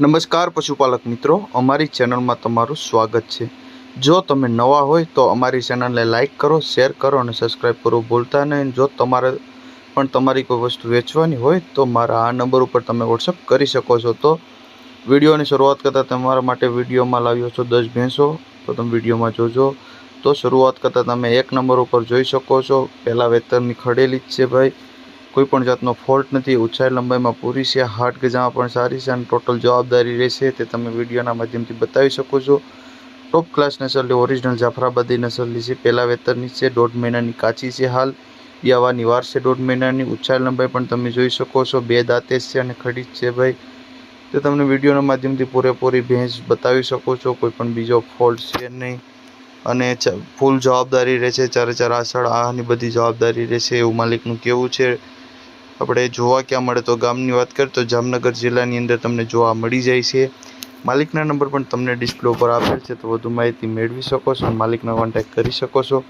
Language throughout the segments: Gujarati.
નમસ્કાર પશુપાલક મિત્રો, અમારી ચેનલમાં તમારું સ્વાગત છે. જો તમે નવા હોય તો અમારી ચેનલને લાઇક કરો, શેર કરો અને સબસ્ક્રાઈબ કરવું ભૂલતા નહીં. જો તમારે પણ તમારી કોઈ વસ્તુ વેચવાની હોય તો મારા આ નંબર ઉપર તમે વોટ્સઅપ કરી શકો છો. તો વિડીયોની શરૂઆત કરતાં તમારા માટે વિડીયોમાં લાવ્યો છો દસ ભેંસો. તો તમે વિડીયોમાં જોજો. તો શરૂઆત કરતાં તમે એક નંબર ઉપર જોઈ શકો છો. પહેલાં વેતરની ખડેલી જ છે ભાઈ. કોઈ પણ જાતનો ફોલ્ટ નથી. ઊંચાઈ લંબાઈમાં પૂરી છે. હાર્ટ ગજામાં પણ સારી છે અને ટોટલ જવાબદારી રહેશે તે તમે વિડીયોના માધ્યમથી બતાવી શકો છો. ટોપ ક્લાસ નસલની ઓરિજિનલ જાફરાબાદી નસલની છે, પહેલાં વેતરની છે, દોઢ મહિનાની કાચી છે હાલ. યાવાની વાર છે દોઢ મહિનાની. ઊંચાઈ લંબાઈ પણ તમે જોઈ શકો છો. બે દાંતે છે અને ખડીજ છે ભાઈ. તે તમને વિડીયોના માધ્યમથી પૂરેપૂરી ભેંસ બતાવી શકો છો. કોઈ પણ બીજો ફોલ્ટ છે નહીં. અને ફૂલ જવાબદારી રહેશે. ચારે ચાર આસળ, આની બધી જવાબદારી રહેશે એવું માલિકનું કહેવું છે. આપણે જોવા ક્યાં મળે તો ગામની વાત કરીએ તો જામનગર જિલ્લાની અંદર તમને જોવા મળી જાય છે. માલિકના નંબર પણ તમને ડિસ્પ્લે ઉપર આપેલ છે તો વધુ માહિતી મેળવી શકો છો માલિકનો કોન્ટેક્ટ કરી શકો છો.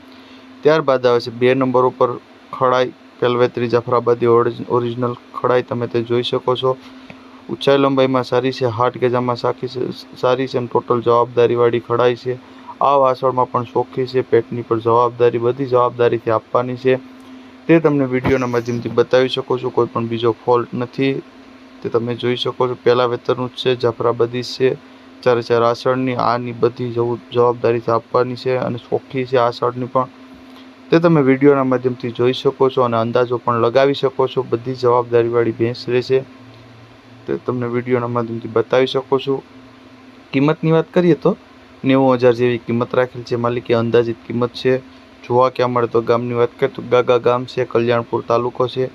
ત્યારબાદ આવે છે બે નંબર ઉપર ખડાઈ પેલવેત્રી, જાફરાબાદી ઓરિજ- ઓરિજિનલ ખડાઈ તમે તે જોઈ શકો છો. ઊંચાઈ લંબાઈમાં સારી છે, હાટ ગેજામાં સાખી સારી છે અને ટોટલ જવાબદારીવાળી ખડાઈ છે. આ વાસણમાં પણ ચોખ્ખી છે, પેટની પણ જવાબદારી, બધી જવાબદારીથી આપવાની છે. તે તમને વિડીયોના માધ્યમથી બતાવી શકો છો. કોઈ પણ બીજો ફોલ્ટ નથી. તે તમે જોઈ શકો છો. પહેલાં વેતરનું જ છે, જાફરાબાદી છે. ચારે ચાર આસળની આની બધી જવાબદારી આપવાની છે અને ચોખ્ખી છે આસળની પણ. તે તમે વિડીયોના માધ્યમથી જોઈ શકો છો અને અંદાજો પણ લગાવી શકો છો. બધી જવાબદારીવાળી ભેંસ રહેશે. તે તમને વિડીયોના માધ્યમથી બતાવી શકો છો. કિંમતની વાત કરીએ તો નેવું હજાર જેવી કિંમત રાખેલ છે. માલિકે અંદાજિત કિંમત છે. જોવા ક્યાં મળે તો ગામની વાત કરીએ તો ગાગા ગામ છે, કલ્યાણપુર તાલુકો છે.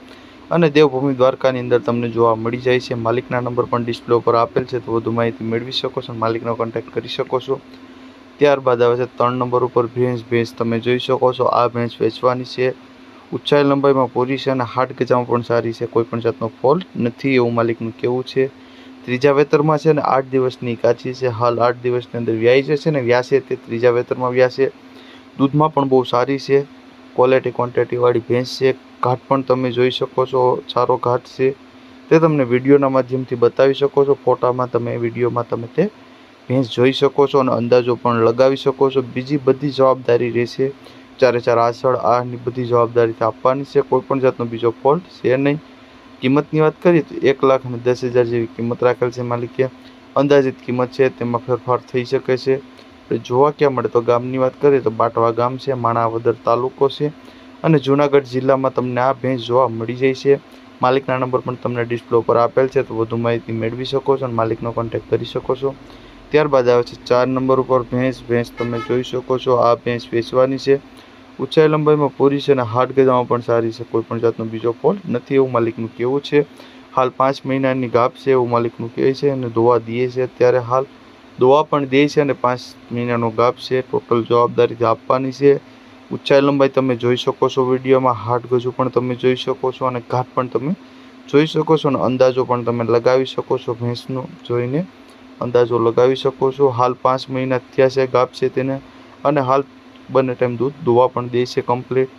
અને દેવભૂમિ દ્વારકાની અંદર તમને જોવા મળી જાય છે. માલિકના નંબર પણ ડિસ્પ્લે ઉપર આપેલ છે. તો વધુ માહિતી મેળવી શકો છો માલિકનો કોન્ટેક્ટ કરી શકો છો. ત્યારબાદ આવે છે ત્રણ નંબર ઉપર ભેંસ ભેંસ તમે જોઈ શકો છો. આ ભેંસ વેચવાની છે. ઊંચાઈ લંબાઈમાં પૂરી છે અને હાટ ગજામાં પણ સારી છે. કોઈ પણ જાતનો ફોલ્ટ નથી એવું માલિકનું કેવું છે. ત્રીજા વેતરમાં છે ને આઠ દિવસની કાચી છે. હાલ આઠ દિવસની અંદર વ્યાય જશે ને વ્યાસે તે ત્રીજા વેતરમાં વ્યાસે. દૂધમાં પણ બહુ સારી છે. ક્વોલિટી ક્વોન્ટિટીવાળી ભેંસ છે. ઘાટ પણ તમે જોઈ શકો છો. સારો ઘાટ છે. તે તમને વિડીયોના માધ્યમથી બતાવી શકો છો. ફોટામાં તમે, વિડીયોમાં તમે તે ભેંસ જોઈ શકો છો અને અંદાજો પણ લગાવી શકો છો. બીજી બધી જવાબદારી રહેશે. ચારે ચાર આસળ આની બધી જવાબદારી આપવાની છે. કોઈ પણ જાતનો બીજો ફોલ્ટ છે નહીં. કિંમતની વાત કરીએ તો એક લાખ અને દસ હજાર જેવી કિંમત રાખેલ છે માલિકે. અંદાજિત કિંમત છે. તેમાં ફેરફાર થઈ શકે છે. જોવા ક્યાં મળે તો ગામની વાત કરીએ તો બાટવા ગામ છે, માણાવદર તાલુકો છે અને જૂનાગઢ જિલ્લામાં તમને આ ભેંસ જોવા મળી જાય છે. માલિકના નંબર પણ તમને ડિસ્પ્લે ઉપર આપેલ છે, તો વધુ માહિતી મેળવી શકો છો અને માલિકનો કોન્ટેક્ટ કરી શકો છો. ત્યારબાદ આવે છે ચાર નંબર ઉપર ભેંસ ભેંસ તમે જોઈ શકો છો, આ ભેંસ વેચવાની છે. ઊંચાઈ લંબાઈમાં પૂરી છે અને હાટ ગજામાં પણ સારી છે, કોઈ પણ જાતનો બીજો ફોલ્ટ નથી એવું માલિકનું કહેવું છે. હાલ પાંચ મહિનાની ગાપ છે એવું માલિકનું કહે છે અને ધોવા દીએ છે અત્યારે હાલ. દોવા પણ દે છે અને પાંચ મહિનાનો ગાભ છે. ટોટલ જવાબદારીથી આપવાની છે. ઊંચાઈ લંબાઈ તમે જોઈ શકો છો વિડીયોમાં. હાટ ગજુ પણ તમે જોઈ શકો છો અને ઘાટ પણ તમે જોઈ શકો છો અને અંદાજો પણ તમે લગાવી શકો છો ભેંસનો જોઈને. અંદાજો લગાવી શકો છો. હાલ પાંચ મહિના થયા છે ગાભ છે તેને અને હાલ બંને ટાઈમ દૂધ, દોવા પણ દે છે કમ્પ્લીટ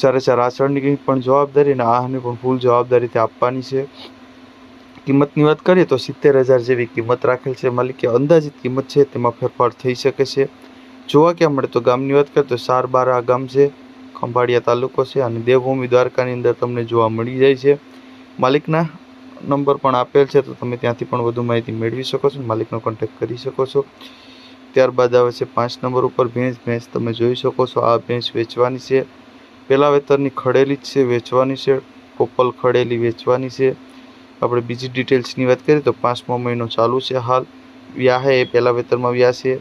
ચારે ચાર આચરણની પણ જવાબદારી અને આહની પણ ફૂલ જવાબદારીથી આપવાની છે. કિંમતની વાત કરીએ તો સિત્તેર હજાર જેવી કિંમત રાખેલ છે. માલિકે અંદાજિત કિંમત છે તેમાં ફેરફાર થઈ શકે છે. જોવા ક્યાં મળે તો ગામની વાત કરીએ તો સારબારા ગામ છે, ખંભાળિયા તાલુકો છે અને દેવભૂમિ દ્વારકાની અંદર તમને જોવા મળી જાય છે. માલિકના નંબર પણ આપેલ છે તો તમે ત્યાંથી પણ વધુ માહિતી મેળવી શકો છો માલિકનો કોન્ટેક્ટ કરી શકો છો. ત્યારબાદ આવે છે પાંચ નંબર ઉપર ભેંસ. ભેંસ તમે જોઈ શકો છો આ ભેંસ વેચવાની છે. પહેલા વેતરની ખડેલી જ છે, વેચવાની છે. પોપલ ખડેલી વેચવાની છે. આપણે બીજી ડિટેલ્સની વાત કરીએ તો પાંચમો મહિનો ચાલુ છે. હાલ વ્યાહે એ પહેલા વેતરમાં વ્યા છે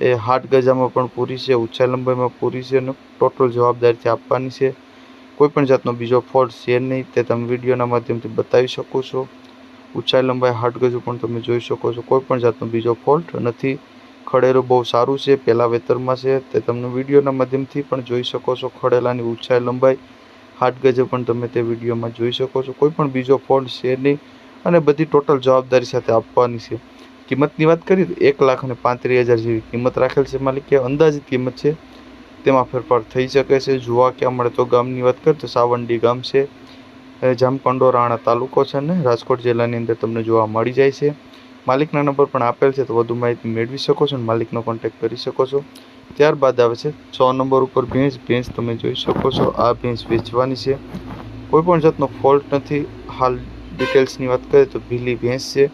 એ હાટ ગજામાં પણ પૂરી છે, ઊંચાઈ લંબાઈમાં પૂરી છે અને ટોટલ જવાબદારીથી આપવાની છે. કોઈ પણ જાતનો બીજો ફોલ્ટ છે નહીં, તે તમે વિડીયોના માધ્યમથી બતાવી શકો છો. ઊંચાઈ લંબાઈ, હાટ ગજુ પણ તમે જોઈ શકો છો. કોઈ પણ જાતનો બીજો ફોલ્ટ નથી. ખડેલું બહુ સારું છે, પહેલા વેતરમાં છે, તે તમને વિડીયોના માધ્યમથી પણ જોઈ શકો છો. ખડેલાની ઊંચાઈ, લંબાઈ હાટ ગજે પણ તમે તે વિડીયોમાં જોઈ શકો છો. કોઈ પણ બીજો ફોલ્ટ છે નહીં અને બધી ટોટલ જવાબદારી સાથે આપવાની છે. કિંમતની વાત કરીએ તો એક લાખ અને પાંત્રીસ હજાર જેવી કિંમત રાખેલ છે માલિકે. અંદાજિત કિંમત છે. તેમાં ફેરફાર થઈ શકે છે. જોવા ક્યાં મળે તો ગામની વાત કરીએ તો સાવંડી ગામ છે. જામકંડો રાણા તાલુકો છે ને રાજકોટ જિલ્લાની અંદર તમને જોવા મળી જાય છે. માલિકના નંબર પણ આપેલ છે તો વધુ માહિતી મેળવી શકો છો અને માલિકનો કોન્ટેક્ટ કરી શકો છો. ત્યારબાદ આવે છે છ નંબર ઉપર ભેંસ. ભેંસ તમે જોઈ શકો છો, આ ભેંસ વેચવાની છે. કોઈ પણ જાતનો ફોલ્ટ નથી. હાલ ડિટેલ્સની વાત કરીએ તો ભીલી ભેંસ છે.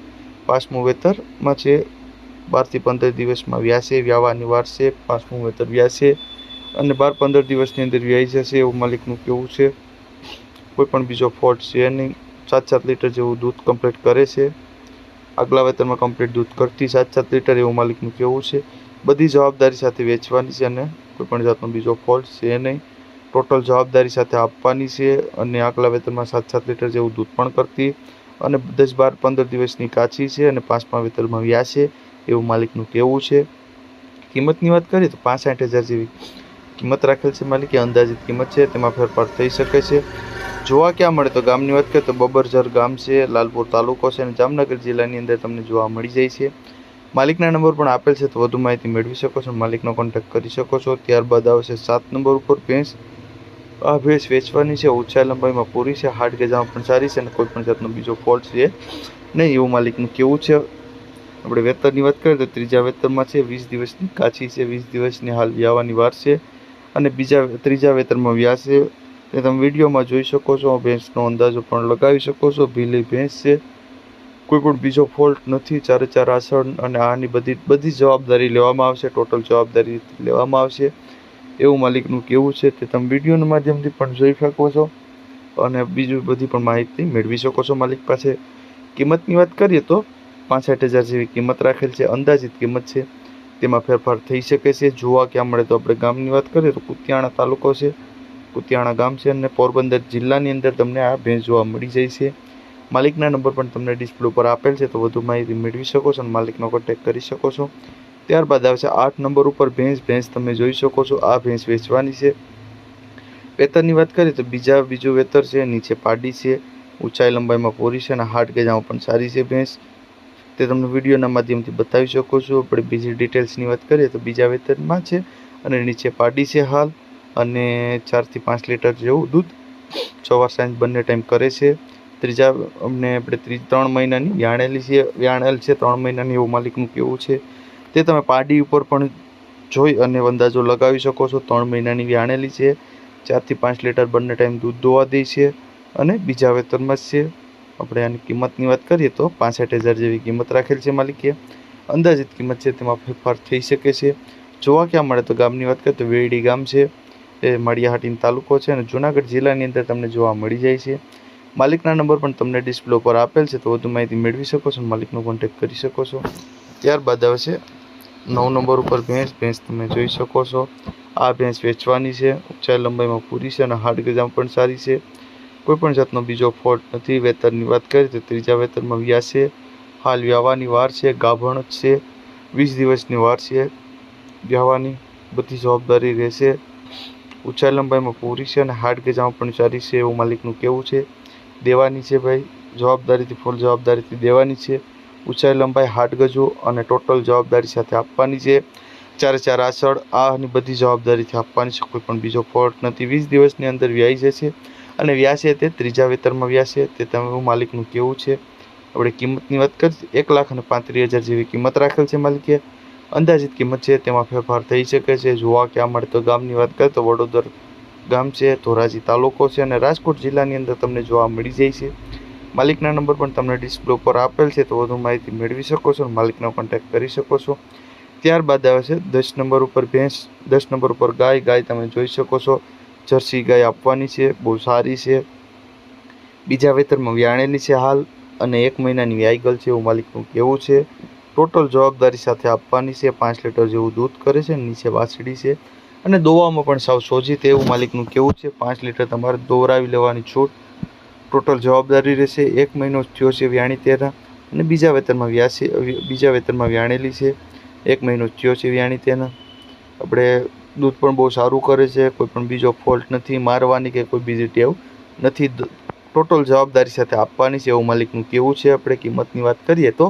પાંચમું વેતરમાં છે. બારથી પંદર દિવસમાં વ્યાસે વ્યાવાની વાર છે પાંચમું વેતર વ્યાસે અને બાર પંદર દિવસની અંદર વ્યાઈ જશે એવું માલિકનું કહેવું છે. કોઈ પણ બીજો ફોલ્ટ છે નહીં. સાત સાત લીટર જેવું દૂધ કમ્પ્લીટ કરે છે. આગલા વેતરમાં કમ્પ્લીટ દૂધ કરતી સાત સાત લીટર એવું માલિકનું કહેવું છે. બધી જવાબદારી સાથે વેચવાની છે અને કોઈ પણ જાતનો બીજો ફોલ્ટ છે નહીં. ટોટલ જવાબદારી સાથે આપવાની છે અને આકલા વેતરમાં સાત સાત લીટર જેવું દૂધ પણ કરતી અને દસ બાર પંદર દિવસની કાચી છે અને પાંચમા વેતરમાં વ્યાસે એવું માલિકનું કહેવું છે. કિંમતની વાત કરીએ તો પાંસઠ હજાર જેવી કિંમત રાખેલ છે માલિકે. અંદાજિત કિંમત છે, તેમાં ફેરફાર થઈ શકે છે. જોવા ક્યાં મળે તો ગામની વાત કરીએ તો બબરજર ગામ છે, લાલપુર તાલુકો છે અને જામનગર જિલ્લાની અંદર તમને જોવા મળી જાય છે. માલિકના નંબર પણ આપેલ છે, તો વધુ માહિતી મેળવી શકો છો માલિકનો કોન્ટેક્ટ કરી શકો છો. ત્યારબાદ આવશે સાત નંબર ઉપર ભેંસ. આ ભેંસ વેચવાની છે, ઊંચાઈ લંબાઈમાં પૂરી છે, હાડ ગજામાં પણ સારી છે અને કોઈ પણ જાતનો બીજો ફોલ્ટ છે નહીં, એવું માલિકનું કેવું છે? આપણે વેતરની વાત કરીએ તો ત્રીજા વેતરમાં છે, વીસ દિવસની કાચી છે, વીસ દિવસની હાલ વ્યાવાની વાર છે અને બીજા ત્રીજા વેતરમાં વ્યાસ છે. તમે વિડીયોમાં જોઈ શકો છો, ભેંસનો અંદાજો પણ લગાવી શકો છો. ભીલી ભેંસ છે. કોઈ પણ બીજો ફોલ્ટ નથી ચારે ચાર આસણ અને આની બધી બધી જવાબદારી લેવામાં આવશે ટોટલ જવાબદારી લેવામાં આવશે. એવું માલિકનું કહેવું છે તે તમે વિડીયોના માધ્યમથી પણ જોઈ શકો છો અને બીજું બધી પણ માહિતી મેળવી શકો છો માલિક પાસે. કિંમતની વાત કરીએ તો પાંસઠ હજાર જેવી કિંમત રાખેલ છે, અંદાજિત કિંમત છે. તેમાં ફેરફાર થઈ શકે છે. જોવા ક્યાં મળે તો આપણે ગામની વાત કરીએ તો કુતિયાણા તાલુકો છે. કુતિયાણા ગામ છે અને પોરબંદર જિલ્લાની અંદર તમને આ ભેંસ જોવા મળી જાય છે. માલિકના નંબર પણ તમને ડિસ્પ્લે ઉપર આપેલ છે, તો વધુ માહિતી મેળવી શકો છો અને માલિકનો કોન્ટેક્ટ કરી શકો છો. ત્યારબાદ આવશે આઠ નંબર ઉપર ભેંસ ભેંસ તમે જોઈ શકો છો, આ ભેંસ વેચવાની છે. વેતરની વાત કરીએ તો બીજા, બીજું વેતર છે, નીચે પાડી છે, ઊંચાઈ લંબાઈમાં પૂરી છે અને હાટ ગજામાં પણ સારી છે ભેંસ. તે તમને વિડીયોના માધ્યમથી બતાવી શકો છો. આપણે બીજી ડિટેલ્સની વાત કરીએ તો બીજા વેતરમાં છે અને નીચે પાડી છે હાલ. અને ચારથી પાંચ લીટર જેવું દૂધ સવાર સાંજ બંને ટાઈમ કરે છે. ત્રીજા, અમને આપણે ત્રી, ત્રણ મહિનાની વ્યાણેલી છે, વ્યાણેલ છે, ત્રણ મહિનાની એવું માલિકનું કેવું છે, તે તમે પાડી ઉપર પણ જોઈ અને અંદાજો લગાવી શકો છો. ત્રણ મહિનાની વ્યાણેલી છે, ચારથી પાંચ લીટર બંને ટાઈમ દૂધ દોવા દે છે અને બીજા વેતરમાં જ છે. આપણે આની કિંમતની વાત કરીએ તો પાસઠ હજાર જેવી કિંમત રાખેલ છે માલિકે. અંદાજિત કિંમત છે, તેમાં ફેરફાર થઈ શકે છે. જોવા ક્યાં મળે તો ગામની વાત કરીએ તો વેરડી ગામ છે, એ માળિયાહાટીનો તાલુકો છે અને જુનાગઢ જિલ્લાની અંદર તમને જોવા મળી જાય છે. માલિકના નંબર પણ તમને ડિસ્પ્લે ઉપર આપેલ છે, તો વધુ માહિતી મેળવી શકો છો માલિકનો કોન્ટેક્ટ કરી શકો છો. ત્યારબાદ આવે છે, નવ નંબર ઉપર ભેંસ ભેંસ તમે જોઈ શકો છો. આ ભેંસ વેચવાની છે ઊંચાઈ લંબાઈમાં પૂરી છે અને હાડ ગજામાં પણ સારી છે. કોઈપણ જાતનો બીજો ફોલ્ટ નથી વેતરની વાત કરીએ તો ત્રીજા વેતરમાં વ્યાસ છે. હાલ વ્યાવાની વાર છે, ગાભણ જ છે. વીસ દિવસની વાર છે, વ્યાવાની બધી જવાબદારી રહેશે. ઊંચાઈ લંબાઈમાં પૂરી છે અને હાડ ગજામાં પણ સારી છે એવું માલિકનું કહેવું છે. દેવાની છે ભાઈ. જવાબદારીથી ફૂલ જવાબદારીથી દેવાની છે. ઊંચાઈ લંબાઈ હાડ ગજો અને ટોટલ જવાબદારી સાથે આપવાની છે. ચારે ચાર આસળ આની બધી જવાબદારીથી આપવાની છે. કોઈ પણ બીજો ફોલ્ટ નથી. વીસ દિવસની અંદર વ્યાઈ જશે અને વ્યાસે તે ત્રીજા વેતરમાં વ્યાસે. તે તમારું માલિકનું કેવું છે? આપણે કિંમતની વાત કરીએ એક લાખ અને પાંત્રીસ હજાર જેવી કિંમત રાખેલ છે માલિકે. અંદાજિત કિંમત છે, તેમાં ફેરફાર થઈ શકે છે. જોવા ક્યાં મળે તો ગામની વાત કરીએ તો વડોદર ગામ છે, ધોરાજી તાલુકો છે અને રાજકોટ જિલ્લાની અંદર તમને જોવા મળી જાય છે. માલિકના નંબર પણ તમને ડિસ્પ્લે ઉપર આપેલ છે, તો વધુ માહિતી મેળવી શકો છો માલિકનો કોન્ટેક્ટ કરી શકો છો. ત્યારબાદ આવે છે, દસ નંબર ઉપર ભેંસ, દસ નંબર ઉપર ગાય. ગાય તમે જોઈ શકો છો, જર્સી ગાય આપવાની છે, બહુ સારી છે. બીજા વેતરમાં વ્યાણેલી છે હાલ અને એક મહિનાની વ્યાયગલ છે એવું માલિકનું કહેવું છે. ટોટલ જવાબદારી સાથે આપવાની છે, પાંચ લીટર જેવું દૂધ કરે છે નીચે વાછડી છે. અને દોવામાં પણ સાવ સોજી તેવું માલિકનું કેવું છે, પાંચ લીટર તમારે દોરાવી લેવાની છૂટ. ટોટલ જવાબદારી રહેશે એક મહિનો થયો છે વ્યાણી તેના અને બીજા વેતનમાં વ્યાસે, બીજા વેતનમાં વ્યાણેલી છે. એક મહિનો થયો છે વ્યાણી તેના. આપણે દૂધ પણ બહુ સારું કરે છે, કોઈ પણ બીજો ફોલ્ટ નથી, મારવાની કે કોઈ બીજી ટેવ નથી. ટોટલ જવાબદારી સાથે આપવાની છે એવું માલિકનું કેવું છે. આપણે કિંમતની વાત કરીએ તો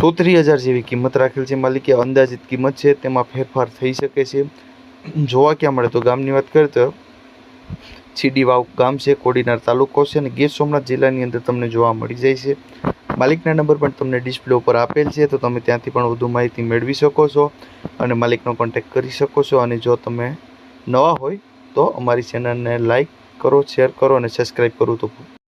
ચોત્રીસ હજાર જેવી કિંમત રાખેલ છે માલિકે. અંદાજિત કિંમત છે, તેમાં ફેરફાર થઈ શકે છે. જોવા ક્યાં મળે તો ગામની વાત કરીએ તો છીડી વાવ ગામ છે, કોડીનાર તાલુકો છે અને ગીર સોમનાથ જિલ્લાની અંદર તમને જોવા મળી જાય છે. માલિકના નંબર પણ તમને ડિસ્પ્લે ઉપર આપેલ છે, તો તમે ત્યાંથી પણ વધુ માહિતી મેળવી શકો છો અને માલિકનો કોન્ટેક કરી શકો છો. અને જો તમે નવા હોય તો અમારી ચેનલને લાઈક કરો શેર કરો અને સબસ્ક્રાઈબ કરવું તો